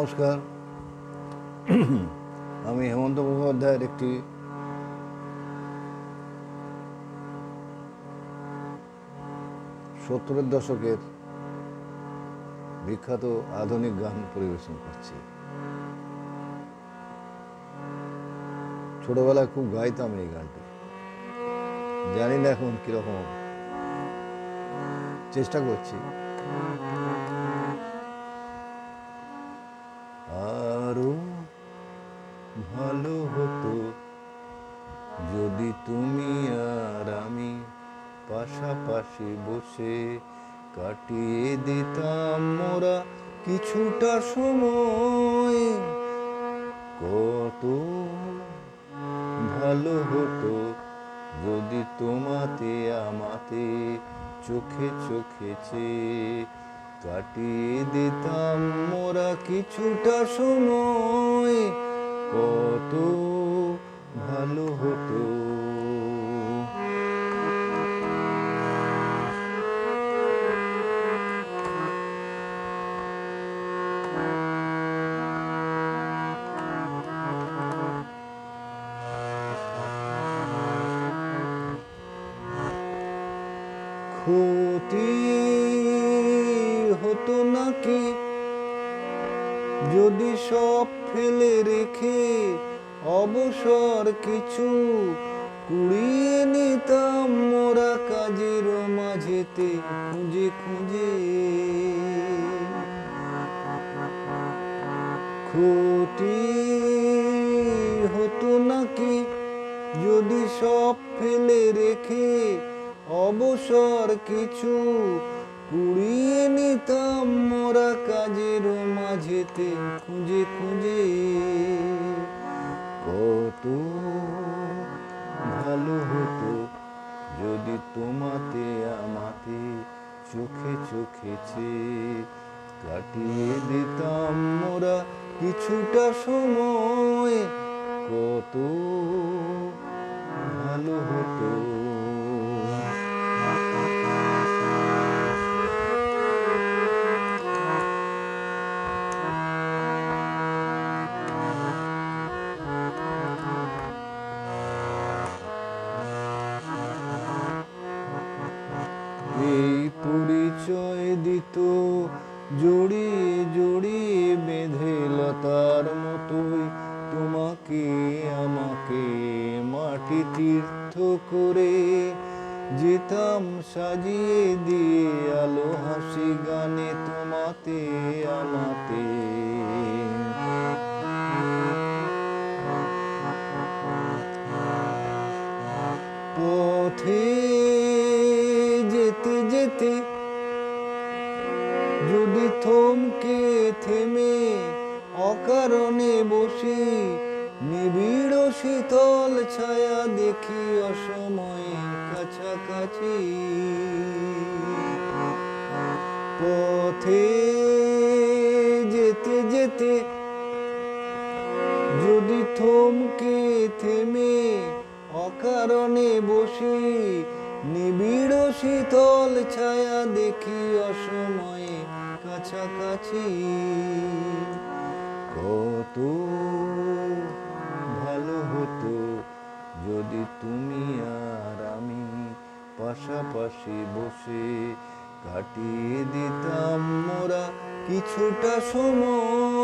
নমস্কার। আমি হেমন্ত মুখোপাধ্যায়ের একটি সত্তরের দশকের বিখ্যাত আধুনিক গান পরিবেশন করছি। ছোটবেলায় খুব গাইতাম এই গানটি। জানি না এখন কীরকম। চেষ্টা করছি আরও ভালো হতো। যদি তুমি আর আমি পাশাপাশি বসে কাটিয়ে দিতাম মোরা কিছুটা সময়। কত ভালো হতো যদি তোমাতে আমাতে চোখে চোখে চেয়ে কাটিয়ে দিতাম মোরা কিছুটা সময়। কত ভালো হতো। ক্ষতি হতো নাকি? যদি সব ফেলে রেখে অবসর কিছু কুড়িয়ে নিতাম মোরা কাজের মাঝেতে খুঁজে খুঁজে। ক্ষতি হতো নাকি? যদি সব ফেলে রেখে অবসর কিছু কুড়িয়ে নিতাম মোরা কাজের মাঝেতে, খুঁজে খুঁজে। কত ভালো হতো যদি তোমাতে, আমাতে চোখে চোখে চেয়ে কাটিয়ে দিতাম মোরা কিছুটা সময়। কত ভালো হতো পরিচয় দিত। জড়িয়ে জড়িয়ে বেঁধে লতার মতোই তোমাকে, আমাকে মাটি তীর্থ করে। যেতাম সাজিয়ে দিয়ে আলো হাসি গানে তোমাতে, আমাতে। পথে যদি থমকে থেমে অকারণে বসি, নিবিড় শীতল ছায়া দেখি অসময়ে কাছাকাছি। পথে যেতে যেতে যদি থমকে থেমে অকারণে বসি, নিবিড় শীতল ছায়া দেখি অসময়ে কাছাকাছি। কত ভালো হতো যদি তুমি আর আমি পাশাপাশি বসে কাটিয়ে দিতাম। মোরা কিছুটা সময়